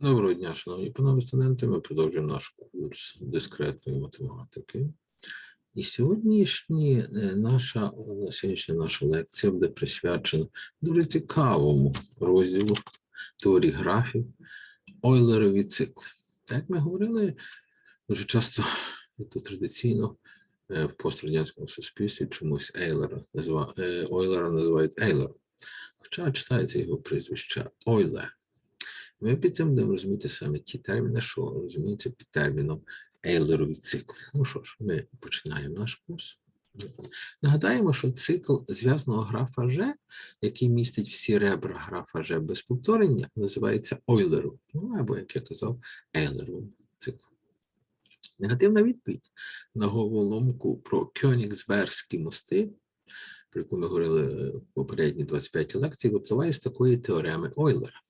Доброго дня, шановні панове студенти. Ми продовжуємо наш курс дискретної математики. І сьогоднішні, е, наша, сьогоднішня наша лекція буде присвячена дуже цікавому розділу теорії графів Ойлерові цикли. Як ми говорили дуже часто, то традиційно е, в пострадянському суспільстві чомусь Ейлера назва, Ойлера називають Ейлером. Хоча читається його прізвище Ойле. Ми під цим будемо розуміти саме ті терміни, що розуміються під терміном Ейлерові цикли. Ну що ж, ми починаємо наш курс. Нагадаємо, що цикл зв'язаного графа G, який містить всі ребра графа G без повторення, називається Ойлером, ну або, як я казав, Ейлеровим циклом. Негативна відповідь на головоломку про Кьонігсбергські мости, про яку ми говорили в попередні 25 лекцій, випливає з такої теореми Ойлера.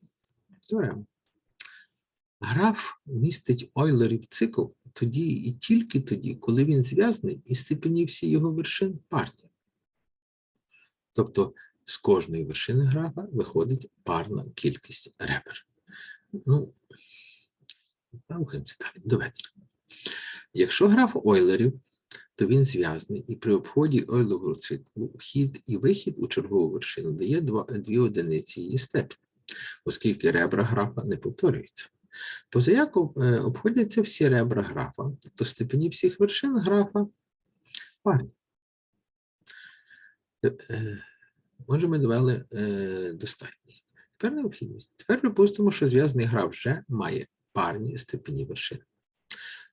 Теорема. Граф містить Ойлерів цикл тоді і тільки тоді, коли він зв'язаний і степені всі його вершин парні. Тобто з кожної вершини графа виходить парна кількість ребер. Ну, рухаємося далі. Давайте. Якщо граф Ойлерів, то він зв'язаний, і при обході Ойлового циклу вхід і вихід у чергову вершину дає дві одиниці її степені оскільки ребра графа не повторюються. Позаяку е, обходяться всі ребра графа, то степені всіх вершин графа парні. Е, е, Отже, ми довели достатність. Тепер необхідність. Тепер припустимо, що зв'язаний граф вже має парні степені вершин.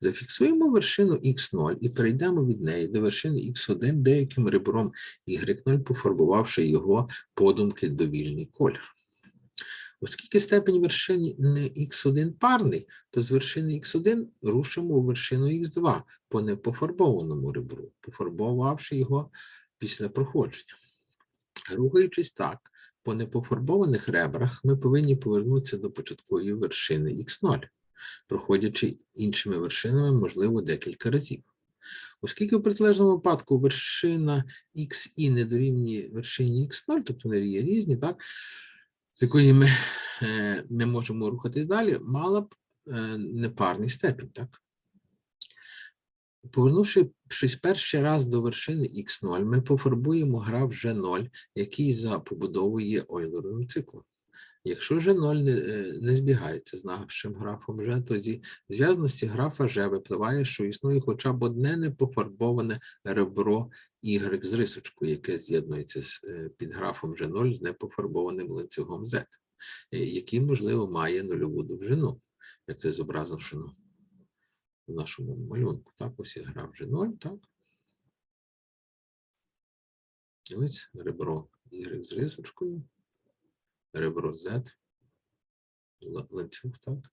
Зафіксуємо вершину x0 і перейдемо від неї до вершини x1 деяким ребром y0, пофарбувавши його подумки довільний колір. Оскільки степень вершини х1 парний, то з вершини х1 рушимо у вершину х2 по непофарбованому ребру, пофарбувавши його після проходження. Рухаючись так, по непофарбованих ребрах ми повинні повернутися до початкової вершини х0, проходячи іншими вершинами, можливо, декілька разів. Оскільки в протилежному випадку вершина xi не дорівнює вершині х0, тобто вони є різні, так, з якої ми е, не можемо рухатись далі, мала б е, непарний степінь, так? Повернувшись перший раз до вершини x0, ми пофарбуємо граф G0, який за побудовою Ойлеровим циклом. Якщо G0 не, е, не збігається з нашим графом G, то зі зв'язності графа G випливає, що існує хоча б одне непофарбоване ребро Y з рисочкою, яке з'єднується з е, підграфом G0 з непофарбованим ланцюгом Z, е, який, можливо, має нульову довжину, як це зображено в нашому малюнку. Так, ось є граф G0, так. Ось ребро Y з рисочкою, ребро Z, ланцюг, так.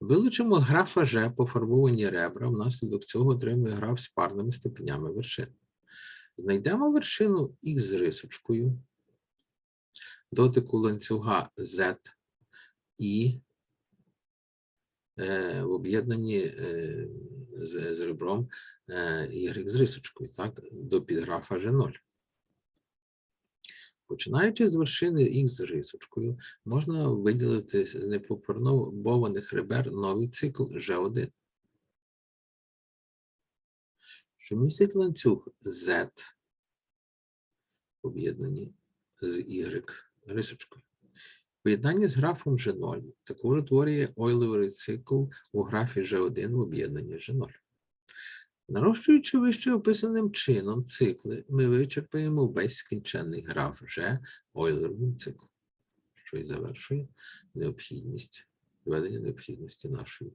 Вилучимо графа G пофарбовані ребра, внаслідок цього отримує граф з парними степенями вершин. Знайдемо вершину Х з рисочкою, дотику ланцюга Z і е, в об'єднанні е, з, з ребром е, Y з рисочкою, так, до підграфа G0. Починаючи з вершини Х з рисочкою, можна виділити з непофарбованих ребер новий цикл G1, що містить ланцюг Z в об'єднанні з Y рисочкою. Поєднання з графом G0 також утворює Ойловий цикл у графі G1 в об'єднанні G0. Нарощуючи вище описаним чином цикли, ми вичерпаємо весь скінченний граф G Ойлеровим циклом, що і завершує необхідність доведення необхідності нашої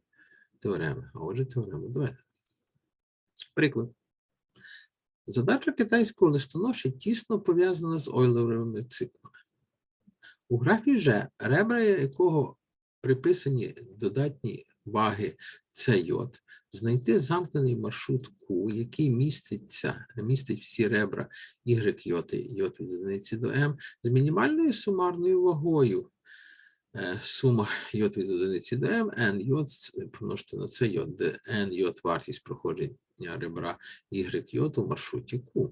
теореми. А отже, теорема доведена. Приклад. Задача китайського листоноші тісно пов'язана з Ойлеровими циклами. У графі G, ребра якого приписані додатні ваги CJ, знайти замкнений маршрут Q, який міститься, містить всі ребра Y, J, J від одиниці до M, з мінімальною сумарною вагою. Е, Сума J від одиниці до M, N J помножити на це J, де N J вартість проходження ребра Y, J у маршруті Q.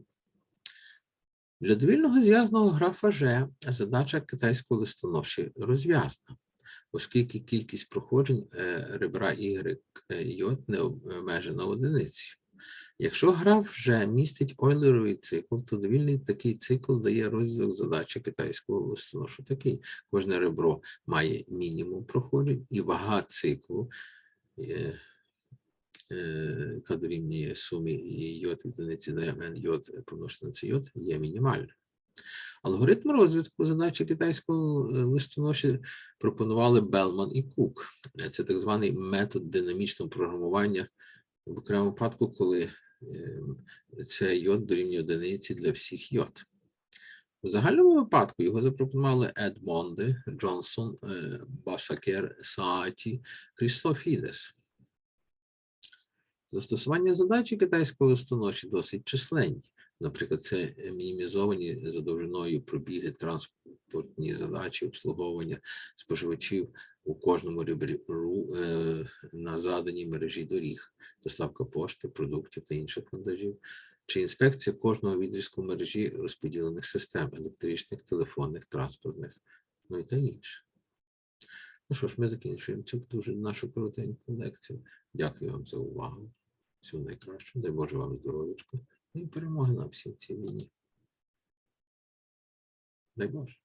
Для довільного зв'язного графа G задача китайського листоноші розв'язана, оскільки кількість проходжень е, ребра Y е, не обмежена одиницею. Якщо граф вже містить Ойлеровий цикл, то довільний такий цикл дає розв'язок задачі китайського листоношу такий. Кожне ребро має мінімум проходжень, і вага циклу, е, яка дорівнює сумі йод одиниці на mn йод помножити на це йод, є мінімальним. Алгоритм розвитку задачі китайського е, листоноші пропонували Белман і Кук. Е, Це так званий метод динамічного програмування в окремому випадку, коли ем, це йод дорівнює одиниці для всіх йод. В загальному випадку його запропонували Едмонди, Джонсон, е, Басакер, Сааті, Крістофідес. Застосування задачі китайського листоноші досить численні. Наприклад, це мінімізовані за довжиною пробіги транспортні задачі обслуговування споживачів у кожному ребру е, на заданій мережі доріг, доставка пошти, продуктів та інших вантажів, чи інспекція кожного відрізку мережі розподілених систем електричних, телефонних, транспортних, ну і та інше. Ну що ж, ми закінчуємо цю дуже нашу коротеньку лекцію. Дякую вам за увагу. Всього найкращого. Дай Боже вам здоров'ячка. Ну і перемоги нам всім цій війні. Дай Боже.